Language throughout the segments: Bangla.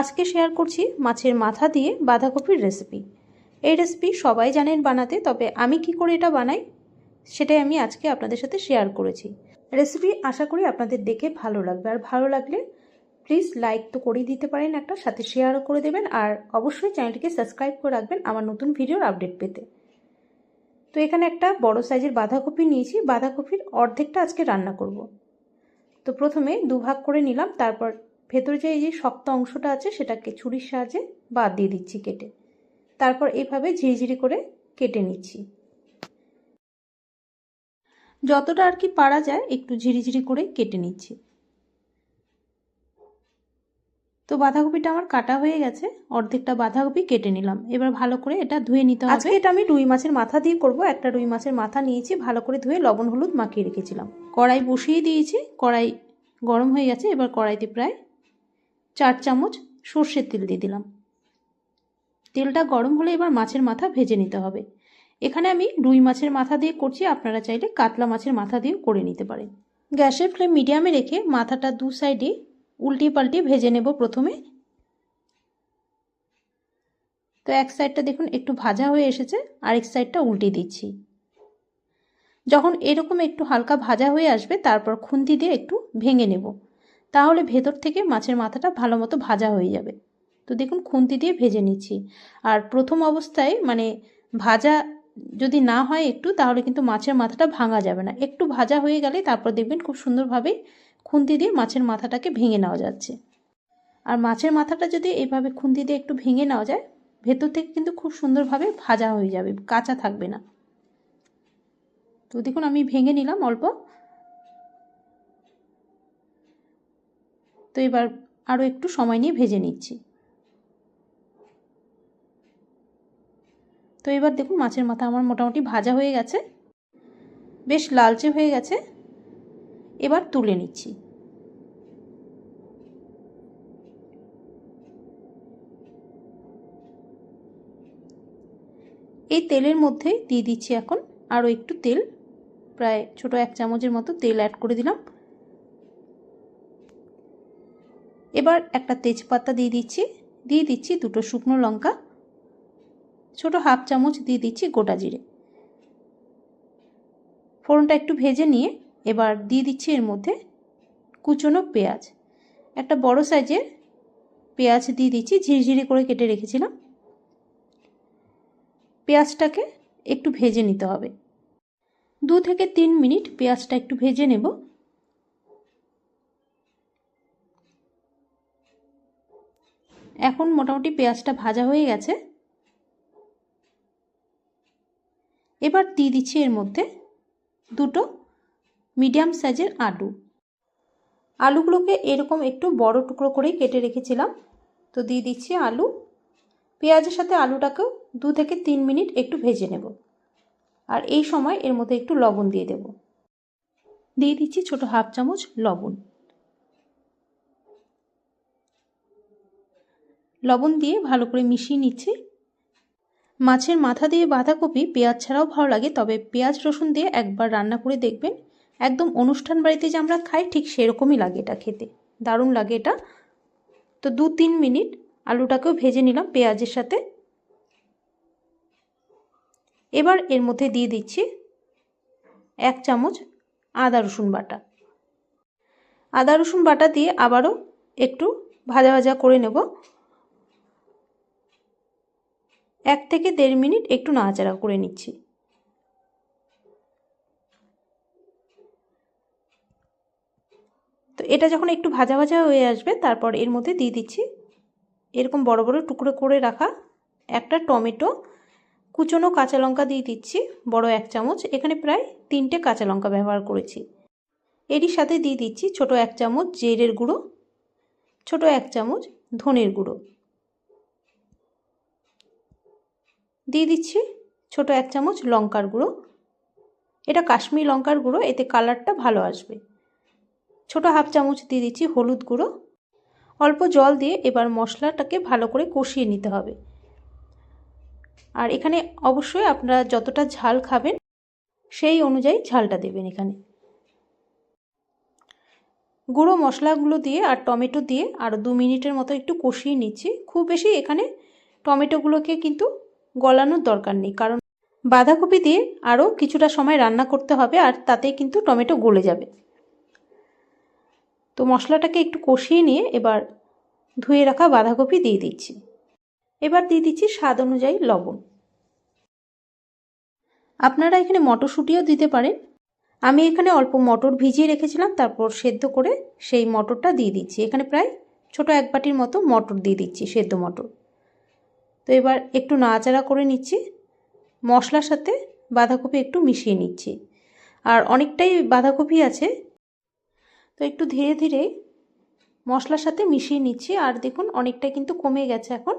আজকে শেয়ার করছি মাছের মাথা দিয়ে বাঁধাকপির রেসিপি এই রেসিপি সবাই জানেন বানাতে, তবে আমি কি করে এটা বানাই, সেটাই আমি আজকে আপনাদের সাথে শেয়ার করেছি। রেসিপি আশা করি আপনাদের দেখে ভালো লাগবে। আর ভালো লাগলে প্লিজ লাইক তো করেই দিতে পারেন একটা, সাথে শেয়ারও করে দেবেন, আর অবশ্যই চ্যানেলটিকে সাবস্ক্রাইব করে রাখবেন আমার নতুন ভিডিওর আপডেট পেতে। তো এখানে একটা বড় সাইজের বাঁধাকপি নিয়েছি, বাঁধাকপির অর্ধেকটা আজকে রান্না করব। তো প্রথমে দুভাগ করে নিলাম, তারপর ভেতরে যে এই যে শক্ত অংশটা আছে, সেটাকে ছুরির সাহায্যে বাদ দিয়ে দিচ্ছি কেটে। তারপর এইভাবে ঝিরিঝিরি করে কেটে নিচ্ছি। যতটা আর কি পারা যায়, একটু ঝিরিঝিরি করে কেটে নিচ্ছি। তো বাঁধাকপিটা আমার কাটা হয়ে গেছে, অর্ধেকটা বাঁধাকপি কেটে নিলাম। এবার ভালো করে এটা ধুয়ে নিতে হবে। আজকে এটা আমি রুই মাছের মাথা দিয়ে করব। একটা রুই মাছের মাথা নিয়েছি, ভালো করে ধুয়ে লবণ হলুদ মাখিয়ে রেখেছিলাম। কড়াই বসিয়ে দিয়েছি, কড়াই গরম হয়ে গেছে, এবার কড়াইতে প্রায় চার চামচ সর্ষের তেল দিয়ে দিলাম। তেলটা গরম হলে এবার মাছের মাথা ভেজে নিতে হবে। এখানে আমি রুই মাছের মাথা দিয়ে করছি, আপনারা চাইলে কাতলা মাছের মাথা দিয়েও করে নিতে পারেন। গ্যাসের ফ্লেম মিডিয়ামে রেখে মাথাটা দু সাইডে উল্টিয়ে পাল্টিয়ে ভেজে নেব প্রথমে। তো এক সাইডটা দেখুন একটু ভাজা হয়ে এসেছে, আরেক সাইডটা উল্টে দিচ্ছি। যখন এরকম একটু হালকা ভাজা হয়ে আসবে, তারপর খুন্তি দিয়ে একটু ভেঙে নেব। তাহলে ভেতর থেকে মাছের মাথাটা ভালো মতো ভাজা হয়ে যাবে। তো দেখুন, খুন্তি দিয়ে ভেজে নিচ্ছি। আর প্রথম অবস্থায় মানে ভাজা যদি না হয় একটু, তাহলে কিন্তু মাছের মাথাটা ভাঙা যাবে না। একটু ভাজা হয়ে গেলে তারপর দেখবেন খুব সুন্দরভাবে খুন্তি দিয়ে মাছের মাথাটাকে ভেঙে নেওয়া যাচ্ছে। আর মাছের মাথাটা যদি এইভাবে খুন্তি দিয়ে একটু ভেঙে নেওয়া যায়, ভেতর থেকে কিন্তু খুব সুন্দরভাবে ভাজা হয়ে যাবে, কাঁচা থাকবে না। তো দেখুন, আমি ভেঙে নিলাম অল্প। তো এবার আরও একটু সময় নিয়ে ভেজে নিচ্ছি। তো এবার দেখুন মাছের মাথা আমার মোটামুটি ভাজা হয়ে গেছে। বেশ লালচে হয়ে গেছে। এবার তুলে নিচ্ছি। এই তেলের মধ্যে দিয়ে দিচ্ছি এখন আরও একটু তেল। প্রায় ছোট এক চামচের মতো তেল অ্যাড করে দিলাম। এবার একটা তেজপাতা দিয়ে দিচ্ছি। দিয়ে দিচ্ছি দুটো শুকনো লঙ্কা। ছোট হাফ চামচ দিয়ে দিচ্ছি গোটা জিরে। ফোড়নটা একটু ভেজে নিয়ে এবার দিয়ে দিচ্ছি এর মধ্যে কুচনো পেঁয়াজ। একটা বড় সাইজের পেঁয়াজ দিয়ে দিচ্ছি, ঝিরিঝিরি করে কেটে রেখেছিলাম। পেঁয়াজটাকে একটু ভেজে নিতে হবে। দু থেকে তিন মিনিট পেঁয়াজটা একটু ভেজে নেব। এখন মোটামুটি পেঁয়াজটা ভাজা হয়ে গেছে। এবার দিয়ে দিচ্ছি এর মধ্যে দুটো মিডিয়াম সাইজের আলু। আলুগুলোকে এরকম একটু বড় টুকরো করেই কেটে রেখেছিলাম। তো দিয়ে দিচ্ছি আলু। পেঁয়াজের সাথে আলুটাকেও দু থেকে তিন মিনিট একটু ভেজে নেব। আর এই সময় এর মধ্যে একটু লবণ দিয়ে দেব। দিয়ে দিচ্ছি ছোট হাফ চামচ লবণ। লবণ দিয়ে ভালো করে মিশিয়ে নিচ্ছি। মাছের মাথা দিয়ে বাঁধাকপি, পেঁয়াজ ছাড়াও ভালো লাগে, তবে পেঁয়াজ, রসুন দিয়ে একবার রান্না করে দেখবেন। একদম অনুষ্ঠান বাড়িতে যে আমরা খাই, ঠিক সেরকমই লাগে এটা খেতে। দারুণ লাগে এটা। তো দু তিন মিনিট আলুটাকেও ভেজে নিলাম পেঁয়াজের সাথে। এবার এর মধ্যে দিয়ে দিচ্ছি এক চামচ আদা, রসুন বাটা। আদা, রসুন বাটা দিয়ে আবারও একটু ভাজা ভাজা করে নেব। এক থেকে দেড় মিনিট একটু নাড়াচাড়া করে নিচ্ছি। তো এটা যখন একটু ভাজা ভাজা হয়ে আসবে, তারপর এর মধ্যে দিয়ে দিচ্ছি এরকম বড় বড় টুকরো করে রাখা একটা টমেটো, কুচনো কাঁচা লঙ্কা দিয়ে দিচ্ছি, বড় এক চামচ। এখানে প্রায় তিনটে কাঁচা লঙ্কা ব্যবহার করেছি। এরই সাথে দিয়ে দিচ্ছি ছোট এক চামচ জিরের গুঁড়ো, ছোট এক চামচ ধনের গুঁড়ো। দিয়ে দিচ্ছি ছোট এক চামচ লঙ্কার গুঁড়ো। এটা কাশ্মীর লঙ্কার গুঁড়ো, এতে কালারটা ভালো আসবে। ছোট হাফ চামচ দিয়ে দিচ্ছি হলুদ গুঁড়ো। অল্প জল দিয়ে এবার মশলাটাকে ভালো করে কষিয়ে নিতে হবে। আর এখানে অবশ্যই আপনারা যতটা ঝাল খাবেন, সেই অনুযায়ী ঝালটা দেবেন এখানে। গুঁড়ো মশলাগুলো দিয়ে আর টমেটো দিয়ে আরও দু মিনিটের মতো একটু কষিয়ে নিচ্ছি। খুব বেশি এখানে টমেটোগুলোকে কিন্তু গলানোর দরকার নেই, কারণ বাঁধাকপি দিয়ে আরও কিছুটা সময় রান্না করতে হবে আর তাতেই কিন্তু টমেটো গলে যাবে। তো মশলাটাকে একটু কষিয়ে নিয়ে এবার ধুয়ে রাখা বাঁধাকপি দিয়ে দিচ্ছি। এবার দিয়ে দিচ্ছি স্বাদ অনুযায়ী লবণ। আপনারা এখানে মটরশুঁটিও দিতে পারেন। আমি এখানে অল্প মটর ভিজিয়ে রেখেছিলাম, তারপর সেদ্ধ করে সেই মটরটা দিয়ে দিচ্ছি। এখানে প্রায় ছোট এক বাটির মতো মটর দিয়ে দিচ্ছি সেদ্ধ মটর। তো এবার একটু নাড়াচাড়া করে নিচ্ছি। মশলার সাথে বাঁধাকপি একটু মিশিয়ে নিচ্ছি। আর অনেকটাই বাঁধাকপি আছে। তো একটু ধীরে ধীরে মশলার সাথে মিশিয়ে নিচ্ছি। আর দেখুন, অনেকটাই কিন্তু কমে গেছে এখন।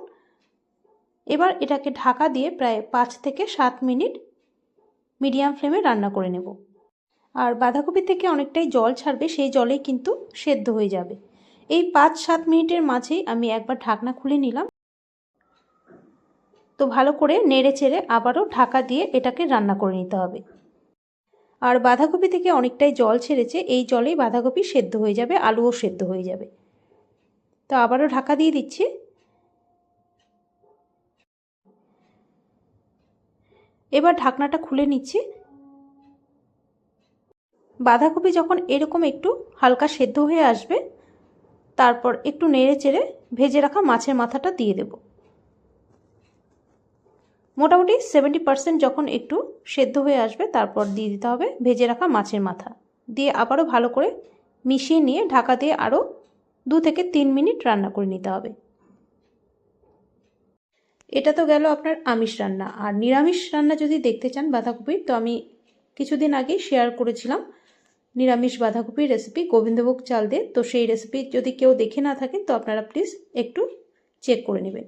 এবার এটাকে ঢাকা দিয়ে প্রায় পাঁচ থেকে সাত মিনিট মিডিয়াম ফ্লেমে রান্না করে নেব। আর বাঁধাকপি থেকে অনেকটাই জল ছাড়বে, সেই জলেই কিন্তু সেদ্ধ হয়ে যাবে। এই পাঁচ সাত মিনিটের মাঝেই আমি একবার ঢাকনা খুলে নিলাম। তো ভালো করে নেড়ে চেড়ে আবারও ঢাকা দিয়ে এটাকে রান্না করে নিতে হবে। আর বাঁধাকপি থেকে অনেকটাই জল ছেড়েছে, এই জলেই বাঁধাকপি সেদ্ধ হয়ে যাবে, আলুও সেদ্ধ হয়ে যাবে। তো আবারও ঢাকা দিয়ে দিচ্ছি। এবার ঢাকনাটা খুলে নিচ্ছি। বাঁধাকপি যখন এরকম একটু হালকা সেদ্ধ হয়ে আসবে, তারপর একটু নেড়ে চেড়ে ভেজে রাখা মাছের মাথাটা দিয়ে দেব। মোটামুটি সেভেন্টি পার্সেন্ট যখন একটু সেদ্ধ হয়ে আসবে, তারপর দিয়ে দিতে হবে ভেজে রাখা মাছের মাথা। দিয়ে আবারও ভালো করে মিশিয়ে নিয়ে ঢাকা দিয়ে আরও দু থেকে তিন মিনিট রান্না করে নিতে হবে। এটা তো গেল আপনার আমিষ রান্না। আর নিরামিষ রান্না যদি দেখতে চান বাঁধাকপির, তো আমি কিছুদিন আগেই শেয়ার করেছিলাম নিরামিষ বাঁধাকপির রেসিপি গোবিন্দভোগ চাল দিয়ে। তো সেই রেসিপি যদি কেউ দেখে না থাকেন তো আপনারা প্লিজ একটু চেক করে নেবেন।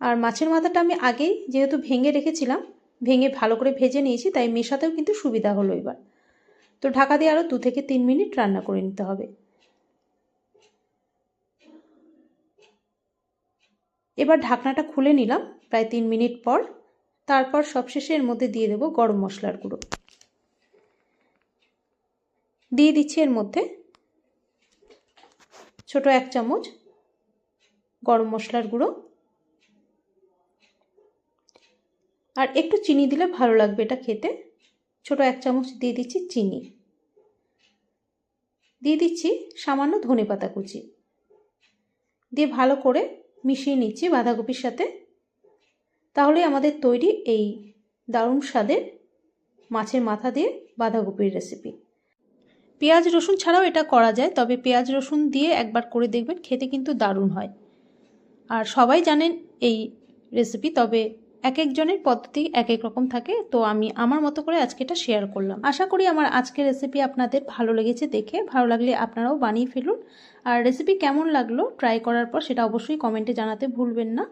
আর মাছের মাথাটা আমি আগেই যেহেতু ভেঙে রেখেছিলাম, ভেঙে ভালো করে ভেজে নিয়েছি, তাই মেশাতেও কিন্তু সুবিধা হলো এবার। তো ঢাকা দিয়ে আরও দু থেকে তিন মিনিট রান্না করে নিতে হবে। এবার ঢাকনাটা খুলে নিলাম প্রায় তিন মিনিট পর। তারপর সবশেষে এর মধ্যে দিয়ে দেবো গরম মশলার গুঁড়ো। দিয়ে দিচ্ছি এর মধ্যে ছোট এক চামচ গরম মশলার গুঁড়ো। আর একটু চিনি দিলে ভালো লাগবে এটা খেতে। ছোট এক চামচ দিয়ে দিচ্ছি চিনি। দিয়ে দিচ্ছি সামান্য ধনে পাতা কুচি। দিয়ে ভালো করে মিশিয়ে নিচ্ছি বাঁধাকপির সাথে। তাহলে আমাদের তৈরি এই দারুণ স্বাদের মাছের মাথা দিয়ে বাঁধাকপির রেসিপি পেঁয়াজ, রসুন ছাড়াও এটা করা যায়, তবে পেঁয়াজ, রসুন দিয়ে একবার করে দেখবেন খেতে কিন্তু দারুণ হয়। আর সবাই জানেন এই রেসিপি তবে এক একজনের পদ্ধতি এক এক রকম থাকে। তো আমি আমার মতো করে আজকে এটা শেয়ার করলাম। আশা করি আমার আজকের রেসিপি আপনাদের ভালো লেগেছে দেখে। ভালো লাগলে আপনারাও বানিয়ে ফেলুন। আর রেসিপি কেমন লাগল ট্রাই করার পর সেটা অবশ্যই কমেন্টে জানাতে ভুলবেন না।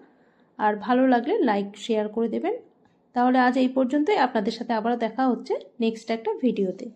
আর ভালো লাগলে লাইক শেয়ার করে দেবেন। তাহলে আজ এই পর্যন্তই। আপনাদের সাথে আবারও দেখা হচ্ছে নেক্সট একটা ভিডিওতে